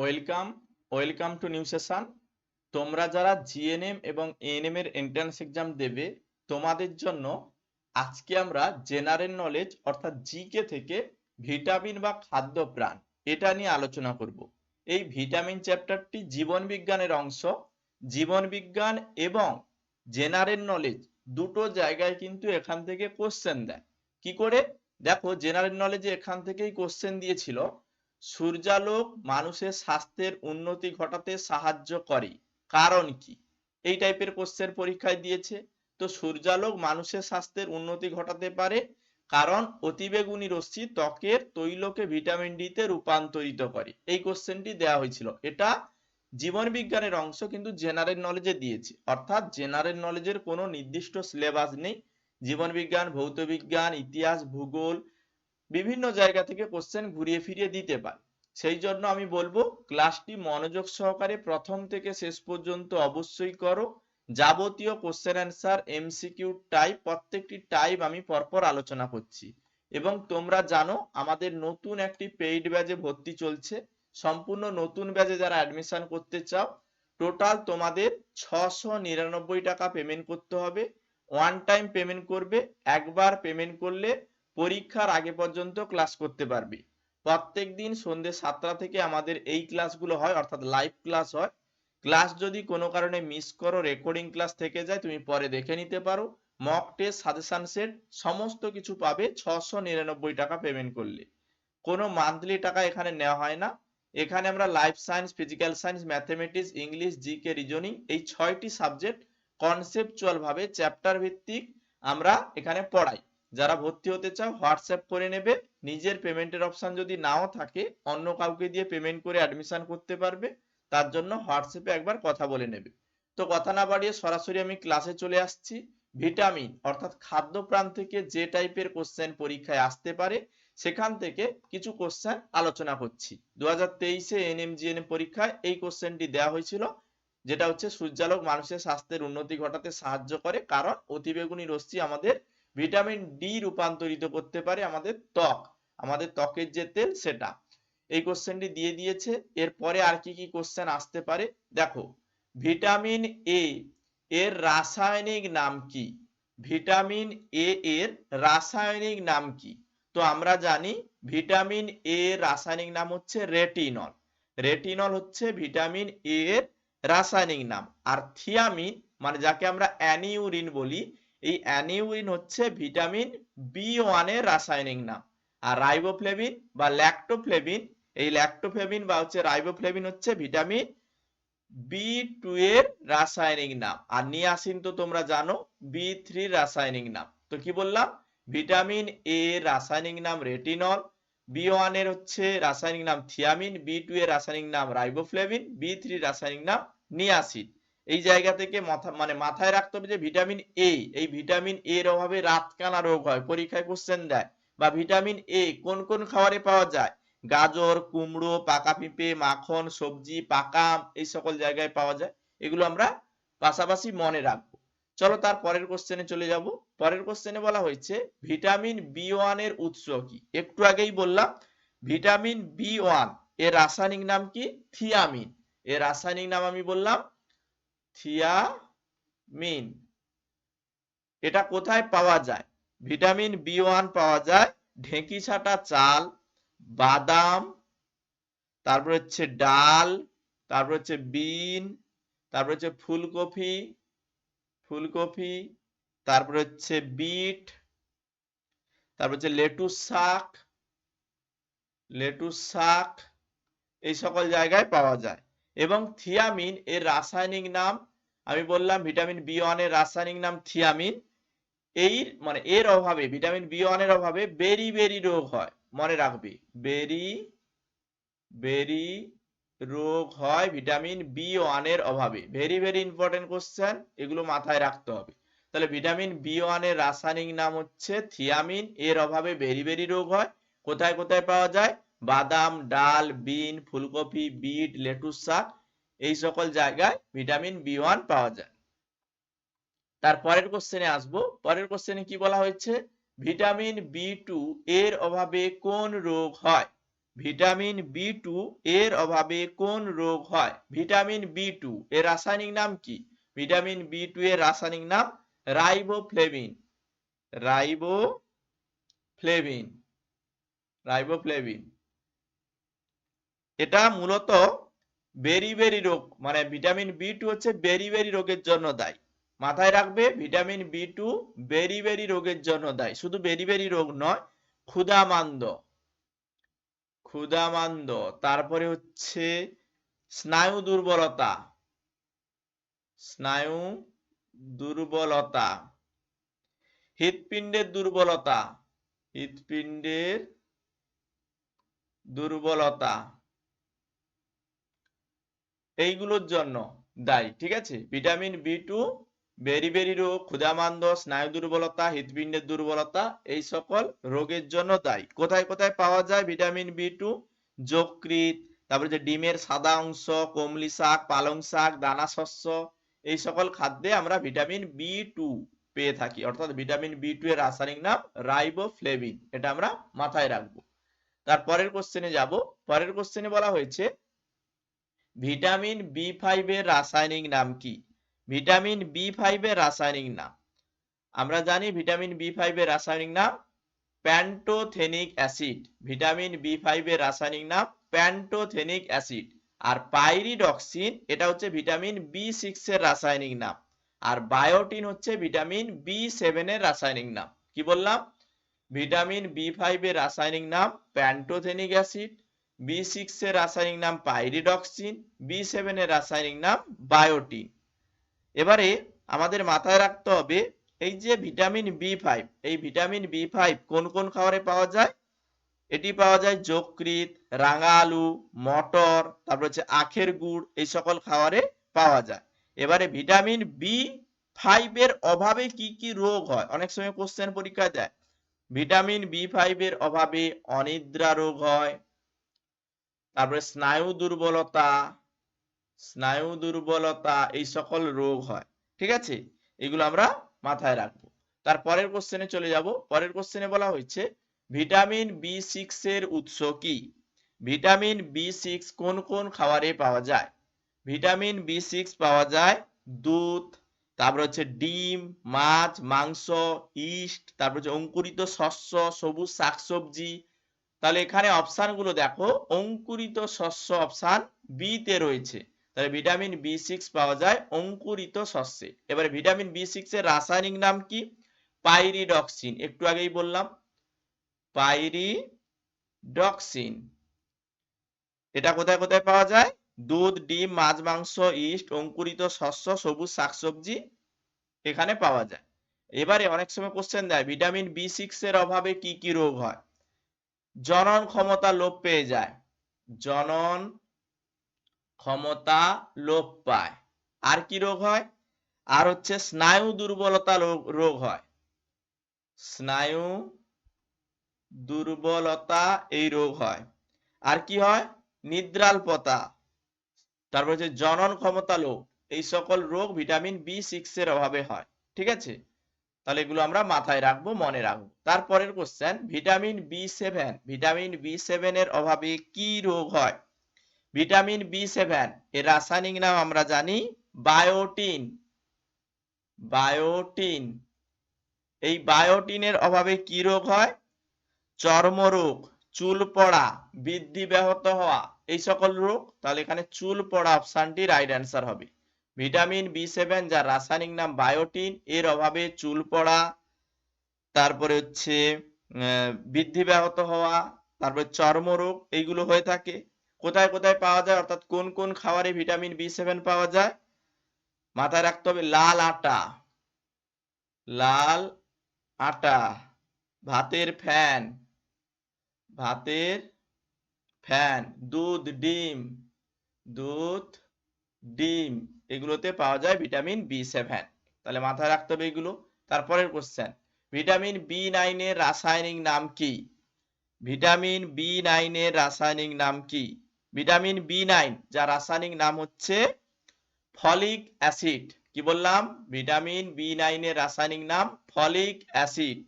Welcome welcome to new session. তোমরা যারা GNM এবং এএনএম এর এন্ট্রান্স এক্সাম দেবে, তোমাদের জন্য আজকে আমরা জেনারেল নলেজ অর্থাৎ জিকে থেকে ভিটামিন বা খাদ্য প্রাণ, এটা নিয়ে আলোচনা করব। এই ভিটামিন চ্যাপ্টারটি জীবন বিজ্ঞানের অংশ। জীবন বিজ্ঞান এবং জেনারেল নলেজ দুটো জায়গায় কিন্তু এখান থেকে কোশ্চেন দেয়। কি করে? দেখো জেনারেল নলেজে এখান থেকেই কোশ্চেন দিয়েছিল। সূর্যালোক মানুষের স্বাস্থ্যের উন্নতি ঘটাতে সাহায্য করে। কারণ কি? এই টাইপের কোশ্চেন পরীক্ষায় দিয়েছে। তো সূর্যালোক মানুষের স্বাস্থ্যের উন্নতি ঘটাতে পারে কারণ অতিবেগুনি রশ্মি ত্বকের তৈলকে ভিটামিন ডি তে রূপান্তরিত করে। এই কোশ্চেনটি দেওয়া হয়েছিল। এটা জীবন বিজ্ঞানের অংশ কিন্তু জেনারেল নলেজে দিয়েছে। অর্থাৎ জেনারেল নলেজের কোনো নির্দিষ্ট সিলেবাস নেই। জীবন বিজ্ঞান, ভৌত বিজ্ঞান, ইতিহাস, ভূগোল বিভিন্ন জায়গা থেকে কোশ্চেন ঘুরিয়ে ফিরিয়ে দিতে পারে। সেই জন্য আমি বলব ক্লাসটি মনোযোগ সহকারে প্রথম থেকে শেষ পর্যন্ত অবশ্যই করো। যাবতীয় কোশ্চেন অ্যান্সার এমসিকিউ টাইপ প্রত্যেকটি টাইপ আমি পরপর আলোচনা করছি। এবং তোমরা জানো, আমাদের নতুন একটি পেইড ব্যাচে ভর্তি চলছে। সম্পূর্ণ নতুন ব্যাচে যারা অ্যাডমিশন করতে চাও টোটাল তোমাদের ছশো নিরানব্বই টাকা পেমেন্ট করতে হবে। ওয়ান টাইম পেমেন্ট করবে, একবার পেমেন্ট করলে পরীক্ষার আগে পর্যন্ত ক্লাস করতে পারবে। প্রত্যেক দিন সন্ধ্যে সাতটা থেকে আমাদের এই ক্লাসগুলো হয়, অর্থাৎ লাইভ ক্লাস হয়। ক্লাস যদি কোনো কারণে মিস করো রেকর্ডিং ক্লাস থেকে যায়, তুমি পরে দেখে নিতে পারো। মক টেস্ট সাজেশন সেট সমস্ত কিছু পাবে ছশো নিরানব্বই টাকা পেমেন্ট করলে। কোনো মান্থলি টাকা এখানে নেওয়া হয় না। এখানে আমরা life science physical science mathematics English GK reasoning এই ছয়টি সাবজেক্ট কনসেপচুয়াল ভাবে চ্যাপ্টার ভিত্তিক আমরা এখানে পড়াই। যারা ভর্তি হতে চাও, হোয়াটসঅ্যাপ করে নেবে। নিজের পেমেন্টের অপশন যদি নাও থাকে, অন্য কাউকে দিয়ে পেমেন্ট করে অ্যাডমিশন করতে পারবে। তার জন্য হোয়াটসঅ্যাপে একবার কথা বলে নেবে। তো কথা না বাড়িয়ে সরাসরি আমি ক্লাসে চলে আসছি। ভিটামিন, অর্থাৎ খাদ্য প্রাণ থেকে যে টাইপের কোশ্চেন পরীক্ষায় আসতে পারে, সেখান থেকে কিছু কোশ্চেন আলোচনা করছি। দু হাজার তেইশে এনএমজিএনএম পরীক্ষায় এই কোশ্চেনটি দেওয়া হয়েছিল, যেটা হচ্ছে সূর্যালোক মানুষের স্বাস্থ্যের উন্নতি ঘটাতে সাহায্য করে, কারণ অতিবেগুনি রশ্মি আমাদের ভিটামিন ডি রূপান্তরিত করতে পারে আমাদের ত্বক। আমাদের ত্বকের যে তেল, সেটা। এই কোশ্চেনটি দিয়ে দিয়েছে। এরপরে আর কি কি কোশ্চেন আসতে পারে? দেখো, ভিটামিন এ এর রাসায়নিক নাম কি? ভিটামিন এ এর রাসায়নিক নাম কি? তো আমরা জানি ভিটামিন এ এর রাসায়নিক নাম হচ্ছে রেটিনল রেটিনল হচ্ছে ভিটামিন এ এর রাসায়নিক নাম। আর থিয়ামিন মানে যাকে আমরা অ্যানিউরিন বলি এই অ্যানিউরিন হচ্ছে ভিটামিন বি ওয়ানের রাসায়নিক নাম। আর রাইবোফ্লেভিন বা ল্যাক্টোফ্লেভিন, এই ল্যাক্টোফ্লেভিন বা হচ্ছে রাইবোফ্লেভিন হচ্ছে ভিটামিন বি টু এর রাসায়নিক নাম। আর নিয়াসিন তো তোমরা জানো, বি থ্রি রাসায়নিক নাম। তো কি বললাম? ভিটামিন এ রাসায়নিক নাম রেটিনল, বি ওয়ানের হচ্ছে রাসায়নিক নাম থিয়ামিন, বি টু এর রাসায়নিক নাম রাইবোফ্লেভিন, বি থ্রি রাসায়নিক নাম নিয়াসিন। এই জায়গা থেকে মাথা মানে মাথায় রাখতে হবে যে ভিটামিন এ এই ভিটামিন এ এর অভাবে রাতকানা রোগ হয়। পরীক্ষায় কোশ্চেন দেয়, বা ভিটামিন এ কোন কোন খাবারে পাওয়া যায়? গাজর, কুমড়ো, পাকা পেঁপে, মাখন, সবজি পাকা এই সকল জায়গায় পাওয়া যায়। এগুলো আমরা পাশাপাশি মনে রাখব। চলো তার পরের কোশ্চেনে চলে যাব। পরের কোশ্চেনে বলা হয়েছে ভিটামিন বি ওয়ানের উৎস কি? একটু আগেই বললাম ভিটামিন বি ওয়ানের রাসায়নিক নাম কি? থিয়ামিন এর রাসায়নিক নাম আমি বললাম থিয়ামিন এটা কোথায় পাওয়া যায়? ভিটামিন বি ওয়ান পাওয়া যায়। ঢেঁকি ছাটা চাল, বাদাম, তারপর হচ্ছে ডাল, তারপর হচ্ছে বিন, তারপর হচ্ছে ফুলকপি ফুলকপি, তারপর হচ্ছে বিট, তারপর হচ্ছে লেটুস শাক লেটুস শাক, এই সকল জায়গায় পাওয়া যায়। এবং থিয়ামিন এর রাসায়নিক নাম আমি বললাম ভিটামিন বি ওয়ানের রাসায়নিক নাম থিয়ামিন এই মানে এর অভাবে, ভিটামিন বি ওয়ানের অভাবে বেরি বেরি রোগ হয়। মনে রাখবে, বেরি বেরি রোগ হয় ভিটামিন বি ওয়ানের অভাবে। ভেরি ভেরি ইম্পর্টেন্ট কোশ্চেন এগুলো মাথায় রাখতে হবে। তাহলে ভিটামিন বি ওয়ানের রাসায়নিক নাম হচ্ছে থিয়ামিন এর অভাবে বেরি বেরি রোগ হয়। কোথায় কোথায় পাওয়া যায়? বাদাম, ডাল, বিন, ফুলকপি, বিট, লেটুস শাক এই সকল জায়গায় ভিটামিন বি ওয়ান পাওয়া যায়। তার পরের কোশ্চেনে আসব। পরের কোশ্চেনে কি বলা হয়েছে? ভিটামিন বি টু এর অভাবে কোন রোগ হয়? ভিটামিন বি টু এর অভাবে কোন রোগ হয়? ভিটামিন বি টু এর রাসায়নিক নাম কি? ভিটামিন বি টু এর রাসায়নিক নাম রাইবোফ্লেভিন। রাইবোফ্লেভিন। রাইবোফ্লেভিন। এটা মূলত বেরিবেরি রোগ মানে ভিটামিন বি টু হচ্ছে বেরিবেরি রোগের জন্য দায়ী। মাথায় রাখবে ভিটামিন বি টু বেরিবেরি রোগের জন্য দায়ী। শুধু বেরিবেরি রোগ নয়, ক্ষুধামান্দ। ক্ষুধামান্দ। তারপরে হচ্ছে স্নায়ু দুর্বলতা। স্নায়ু দুর্বলতা। হৃৎপিণ্ডের দুর্বলতা। হৃৎপিণ্ডের দুর্বলতা। এইগুলোর জন্য দায়ী, ঠিক আছে? ভিটামিন বি টু বেরিবেরি রোগ, ক্ষুধামান্দ, স্নায়ু দুর্বলতা হৃৎপিণ্ডের দুর্বলতা, এই সকল রোগের জন্য দায়ী। কোথায় কোথায় পাওয়া যায় ভিটামিন বি টু যকৃত তারপরে যে ডিমের সাদা অংশ, কমলি শাক, পালং শাক, দানা শস্য, এই সকল খাদ্যে আমরা ভিটামিন বি টু পেয়ে থাকি। অর্থাৎ ভিটামিন বি টু এর রাসায়নিক নাম রাইবোফ্লেভিন, এটা আমরা মাথায় রাখব। তার পরের কোশ্চেনে যাব। পরের কোশ্চেনে বলা হয়েছে ভিটামিন বি ফাইভের রাসায়নিক নাম কি? ভিটামিন বি ফাইভের রাসায়নিক নাম। আমরা জানি ভিটামিন বি ফাইভের রাসায়নিক নাম প্যান্টোথেনিক অ্যাসিড। ভিটামিন বি ফাইভের রাসায়নিক নাম প্যান্টোথেনিক অ্যাসিড। আর পাইরিডক্সিন, এটা হচ্ছে ভিটামিন বি সিক্স এর রাসায়নিক নাম। আর বায়োটিন হচ্ছে ভিটামিন বি সেভেন এর রাসায়নিক নাম। কি বললাম? ভিটামিন বি ফাইভ এর রাসায়নিক নাম প্যান্টোথেনিক অ্যাসিড। বি সিক্স এর রাসায়নিক নাম পাইরিডক্সিন বি সেভেন এর রাসায়নিক নাম বায়োটিন। এবারে আমাদের মাথায় রাখতে হবে, এই যে ভিটামিন বি ফাইভ এই ভিটামিন বি ফাইভ কোন কোন খাবারে পাওয়া যায়? এটি পাওয়া যায় যকৃত রাঙা আলু মটর, তারপর হচ্ছে আখের গুড়, এই সকল খাবারে পাওয়া যায়। এবারে ভিটামিন বি ফাইভ এর অভাবে কি কি রোগ হয়? অনেক সময় কোশ্চেন পরীক্ষায় দেয়। ভিটামিন বি ফাইভ এর অভাবে অনিদ্রা রোগ হয় তারপরে স্নায়ু দুর্বলতা স্নায়ু দুর্বলতা, এই সকল রোগ হয়। ঠিক আছে? এগুলো আমরা মাথায় রাখব। তার পরের কোশ্চেনে চলে যাব। পরের কোশ্চেনে বলা হয়েছে, ভিটামিন বি সিক্স এর উৎস কি? ভিটামিন বি সিক্স কোন কোন খাবারে পাওয়া যায়? ভিটামিন বি সিক্স পাওয়া যায় দুধ, তারপর হচ্ছে ডিম, মাছ, মাংস, ইস্ট, তারপর হচ্ছে অঙ্কুরিত শস্য, সবুজ শাকসবজি তাহলে এখানে অপশানগুলো দেখো, অঙ্কুরিত শস্য অপশান বি তে রয়েছে। তাহলে ভিটামিন বি সিক্স পাওয়া যায়, অঙ্কুরিত শস্যে। এবারে ভিটামিন বি সিক্স এর রাসায়নিক নাম কি? পাইরিডক্সিন একটু আগেই বললাম পাইরিডক্সিন এটা কোথায় কোথায় পাওয়া যায়? দুধ, ডিম, মাছ, মাংস, ইস্ট, অঙ্কুরিত শস্য, সবুজ শাকসবজি এখানে পাওয়া যায়। এবারে অনেক সময় কোশ্চেন দেয় ভিটামিন বি সিক্স এর অভাবে কি কি রোগ হয়? জনন ক্ষমতা লোপ পেয়ে যায়। জনন ক্ষমতা লোপ পায়। আর কি রোগ হয়? আর হচ্ছে স্নায়ু দুর্বলতা রোগ হয়। স্নায়ু দুর্বলতা এই রোগ হয়। আর কি হয়? নিদ্রালপতা। তারপর হচ্ছে জনন ক্ষমতা লোপ। এই সকল রোগ ভিটামিন বি সিক্স এর অভাবে হয়। ঠিক আছে? তাহলে এগুলো আমরা মাথায় রাখব, মনে রাখব। তারপরের question vitamin B seven vitamin B seven এর অভাবে কি রোগ হয়? ভিটামিন বি সেভেন এর রাসায়নিক নাম আমরা জানি বায়োটিন বায়োটিন এই বায়োটিনের অভাবে কি রোগ হয়? চর্মরোগ চুল পড়া বৃদ্ধি ব্যাহত হওয়া, এই সকল রোগ। তাহলে এখানে চুল পড়া অপশনটি রাইট অ্যান্সার হবে। ভিটামিন বি সেভেন, যার রাসায়নিক নাম বায়োটিন, এর অভাবে চুল পড়া, তারপরে হচ্ছে বৃদ্ধি ব্যাহত হওয়া, তারপরে চর্মরোগ, এইগুলো হয়ে থাকে। কোথায় কোথায় পাওয়া যায়? অর্থাৎ কোন কোন খাবারে ভিটামিন বি সেভেন পাওয়া যায়? মাথায় রাখতে হবে লাল আটা। লাল আটা। ভাতের ফ্যান। ভাতের ফ্যান। দুধ, ডিম। দুধ, ডিম। এগুলোতে পাওয়া যায় ভিটামিন বি সেভেন তাহলে মাথায় রাখতে হবে এগুলো। তারপরের কোশ্চেন ভিটামিন বি নাইনের রাসায়নিক নাম কি? ভিটামিন বি নাইনের রাসায়নিক নাম কি? ভিটামিন বি নাইন যার রাসায়নিক নাম হচ্ছে ফলিক অ্যাসিড। কি বললাম? ভিটামিন বি নাইনের রাসায়নিক নাম ফলিক অ্যাসিড।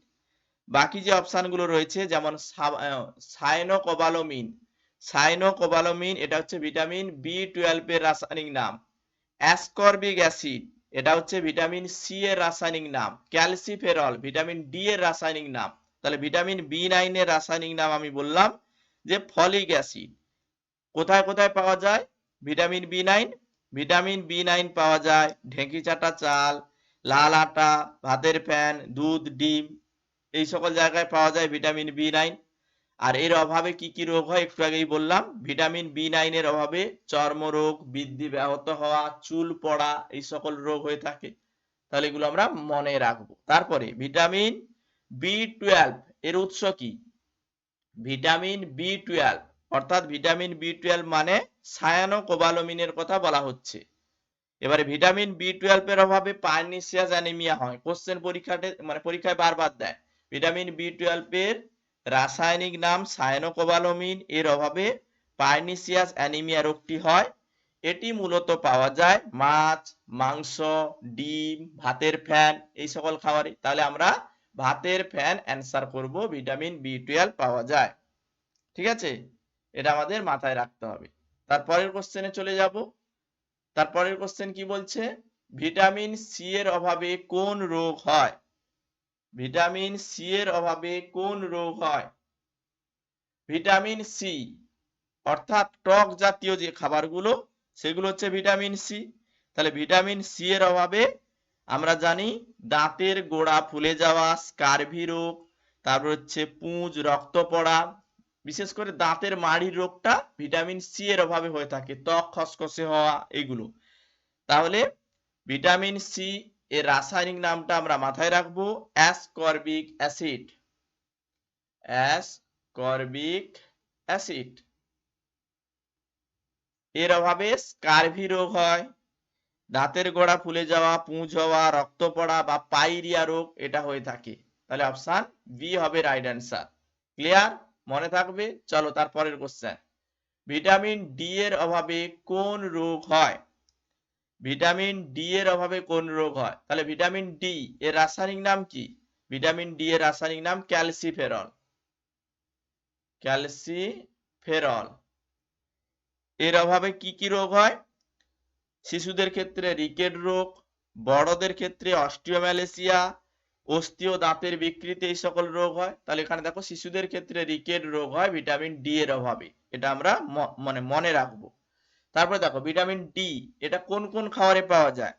বাকি যে অপশনগুলো রয়েছে, যেমন সায়নোকোবালামিন সাইনোকোবালামিন এটা হচ্ছে ভিটামিন বি টুয়েলভ এর রাসায়নিক নাম। অ্যাসকর্বিক অ্যাসিড এটা হচ্ছে ভিটামিন সি এর রাসায়নিক নাম ক্যালসিফেরল ভিটামিন ডি এর রাসায়নিক নাম। তাহলে ভিটামিন বি নাইন এর রাসায়নিক নাম আমি বললাম যে ফলিক অ্যাসিড। কোথায় কোথায় পাওয়া যায়? Vitamin B nine vitamin B nine পাওয়া যায়। ঢেঁকি চাটা চাল, লাল আটা, ভাতের ফ্যান দুধ, ডিম, এই সকল জায়গায় পাওয়া যায় ভিটামিন বি নাইন আর এর অভাবে কি কি রোগ হয় একটু আগেই বললাম। ভিটামিন বি নাইন এর অভাবে চর্মরোগ, বৃদ্ধি ব্যাহত হওয়া, চুল পড়া, এই সকল রোগ হয়ে থাকে। তাহলে এগুলো আমরা মনে রাখব। তারপরে ভিটামিন বি টুয়েলভ এর উৎস কি? ভিটামিন বি টুয়েলভ অর্থাৎ ভিটামিন বি টুয়েলভ মানে সায়ানো কোবালোমিনের কথা বলা হচ্ছে। এবারে ভিটামিন বি টুয়েলভ এর অভাবে পার্নিসিয়াস অ্যানিমিয়া হয়। কোশ্চেন পরীক্ষাতে মানে পরীক্ষায় বারবার দেয়। ভিটামিন বি টুয়েলভ এর রাসায়নিক নাম সায়ানোকোবালামিন এর অভাবে পার্নিসিয়াস অ্যানিমিয়া রোগটি হয়। এটি মূলত পাওয়া যায় মাছ, মাংস, ডিম, ভাতের ফ্যান এই সকল খাবারে। তাহলে আমরা ভাতের ফ্যান অ্যান্সার করব, ভিটামিন বি টুয়েলভ পাওয়া যায়। ঠিক আছে? এটা আমাদের মাথায় রাখতে হবে। তারপরের কোশ্চেনে চলে যাব। তারপরের কোশ্চেন কি বলছে? ভিটামিন সি এর অভাবে কোন রোগ হয়? ভিটামিন সি এর অভাবে কোন রোগ হয়? ভিটামিন সি অর্থাৎ টক জাতীয় যে খাবারগুলো, সেগুলো হচ্ছে ভিটামিন সি তাহলে ভিটামিন সি এর অভাবে আমরা জানি দাঁতের গোড়া ফুলে যাওয়া, স্কারভি রোগ, তারপর হচ্ছে পুঁজ, রক্ত পড়া, বিশেষ করে দাঁতের মাড়ির রোগটা ভিটামিন সি এর অভাবে হয়ে থাকে, ত্বক খসখসে হওয়া, এগুলো। তাহলে ভিটামিন সি এর রাসায়নিক নামটা আমরা মাথায় রাখব অ্যাসকর্বিক অ্যাসিড। Ascorbic acid. এর অভাবে স্কারভি রোগ হয়, দাঁতের গোড়া ফুলে যাওয়া, পুঁজ হওয়া, রক্ত পড়া বা পাইরিয়া রোগ এটা হয়ে থাকে। তাহলে অপশন বি হবে রাইট অ্যান্সার ক্লিয়ার মনে থাকবে? চলো তারপরের কোশ্চেন ভিটামিন ডি এর অভাবে কোন রোগ হয়? ভিটামিন ডি এর অভাবে কোন রোগ হয়? তাহলে ভিটামিন ডি এর রাসায়নিক নাম কি? ভিটামিন ডি এর রাসায়নিক নাম ক্যালসিফেরল। ক্যালসিফেরল। এর অভাবে কি কি রোগ হয়? শিশুদের ক্ষেত্রে রিকেট রোগ, বড়দের ক্ষেত্রে অস্টিওম্যালেসিয়া অস্থি ও দাঁতের বিকৃতি এই সকল রোগ হয়। তাহলে এখানে দেখো, শিশুদের ক্ষেত্রে রিকেট রোগ হয়, ভিটামিন ডি এর অভাবে। এটা আমরা মানে মনে রাখব। তারপরে দেখো ভিটামিন ডি এটা কোন কোন খাবারে পাওয়া যায়?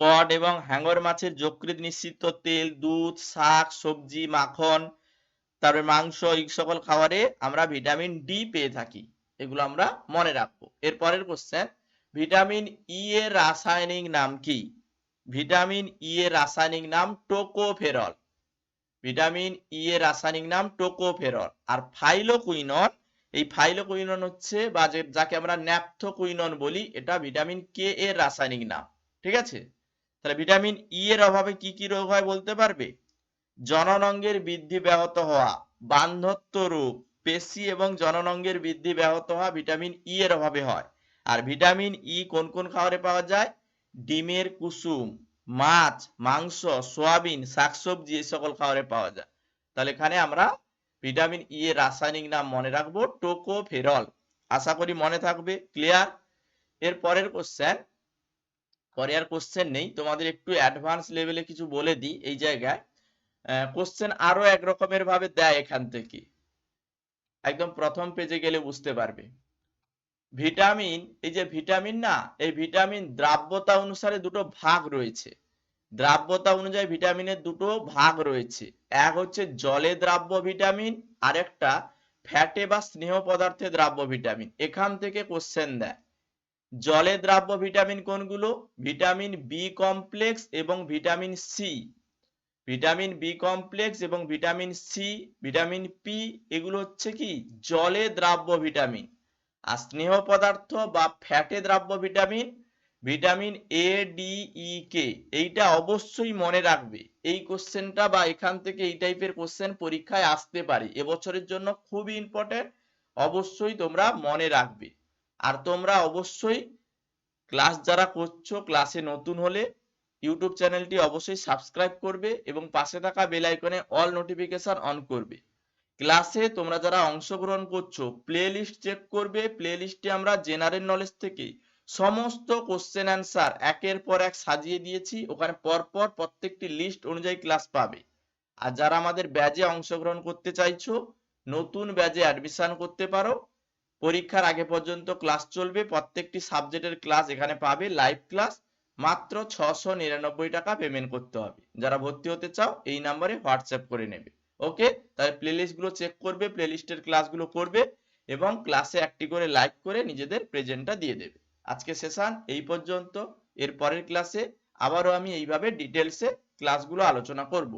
কড এবং হ্যাঙ্গর মাছের যকৃত নিশ্চিত তেল, দুধ, শাক, সবজি, মাখন, তারপরে মাংস, এই সকল খাবারে আমরা ভিটামিন ডি পেয়ে থাকি। এগুলো আমরা মনে রাখব। এর পরের কোশ্চেন ভিটামিন ই এর রাসায়নিক নাম কি? ভিটামিন ই এর রাসায়নিক নাম টোকোফেরল। ভিটামিন ই এর রাসায়নিক নাম টোকোফেরল। আর ফাইলোকুইনন এই ফাইলোকুইনন হচ্ছে বা যাকে আমরা ন্যাপথোকুইনন বলি, এটা ভিটামিন কে এর রাসায়নিক নাম। ঠিক আছে? তাহলে ভিটামিন ই এর অভাবে কি কি রোগ হয় বলতে পারবে? জননঙ্গের বৃদ্ধি ব্যাহত হওয়া, বান্ধত্ব রোগ, পেশি এবং জননঙ্গের বৃদ্ধি ব্যাহত হওয়া ভিটামিন ই এর অভাবে হয়। আর ভিটামিন ই কোন কোন খাবারে পাওয়া যায়? ডিমের কুসুম, মাছ, মাংস, সোয়াবিন, শাকসবজি এই সকল খাবারে পাওয়া যায়। তাহলে এখানে আমরা ভিটামিন ই এর রাসায়নিক নাম মনে রাখব, টোকোফেরল। আশা করি মনে থাকবে ক্লিয়ার এর পরের কোশ্চেন পরে আর কোশ্চেন নেই। তোমাদের একটু অ্যাডভান্স লেভেলে কিছু বলে দিই এই জায়গায়। কোশ্চেন আরও এক রকমের ভাবে দেয় এখান থেকে। একদম প্রথম পেজে গেলে বুঝতে পারবে। ভিটামিন, এই যে ভিটামিন না, এই ভিটামিন দ্রাব্যতা অনুসারে দুটো ভাগ রয়েছে। দ্রাব্যতা অনুযায়ী ভিটামিনের দুটো ভাগ রয়েছে। এক হচ্ছে জলে দ্রাব্য ভিটামিন আর একটা ফ্যাটে বা স্নেহ পদার্থে দ্রাব্য ভিটামিন এখান থেকে কোশ্চেন দেয়, জলে দ্রাব্য ভিটামিন কোনগুলো? ভিটামিন বি কমপ্লেক্স এবং vitamin C vitamin B complex এবং ভিটামিন সি ভিটামিন পি এগুলো হচ্ছে কি? জলে দ্রাব্য ভিটামিন আর স্নেহ পদার্থ বা ফ্যাটে দ্রাব্য vitamin vitamin A D E K এইটা অবশ্যই মনে রাখবে। এই কোশ্চেনটা বা এখান থেকে এই টাইপের কোশ্চেন পরীক্ষায় আসতে পারে। এবছরের জন্য খুবই ইম্পর্টেন্ট অবশ্যই তোমরা মনে রাখবে। আর তোমরা অবশ্যই ক্লাস যারা করছ, ক্লাসে নতুন হলে ইউটিউব চ্যানেলটি অবশ্যই সাবস্ক্রাইব করবে এবং পাশে থাকা বেল আইকনে অল নোটিফিকেশন অন করবে। ক্লাসে তোমরা যারা অংশগ্রহণ করছ প্লে লিস্ট চেক করবে। প্লে লিস্টে আমরা জেনারেল নলেজ থেকে সমস্ত কোশ্চেন অ্যান্সার একের পর এক সাজিয়ে দিয়েছি। ওখানে পরপর প্রত্যেকটি লিস্ট অনুযায়ী ক্লাস পাবে। আর যারা আমাদের ব্যাজে অংশগ্রহণ করতে চাইছো, নতুন ব্যাজে অ্যাডমিশন করতে পারো। পরীক্ষার আগে পর্যন্ত ক্লাস চলবে। প্রত্যেকটি সাবজেক্টের ক্লাস এখানে পাবে লাইভ ক্লাস মাত্র ছশো নিরানব্বই টাকা পেমেন্ট করতে হবে। যারা ভর্তি হতে চাও, এই নাম্বারে হোয়াটসঅ্যাপ করে নেবে। ওকে তাহলে প্লেলিস্টগুলো চেক করবে প্লেলিস্টের ক্লাসগুলো করবে এবং ক্লাসে একটি করে লাইক করে নিজেদের প্রেজেন্টটা দিয়ে দেবে। আজকে সেশন এই পর্যন্ত। এর পরের ক্লাসে আবারও আমি এইভাবে ডিটেলসে ক্লাসগুলো আলোচনা করব।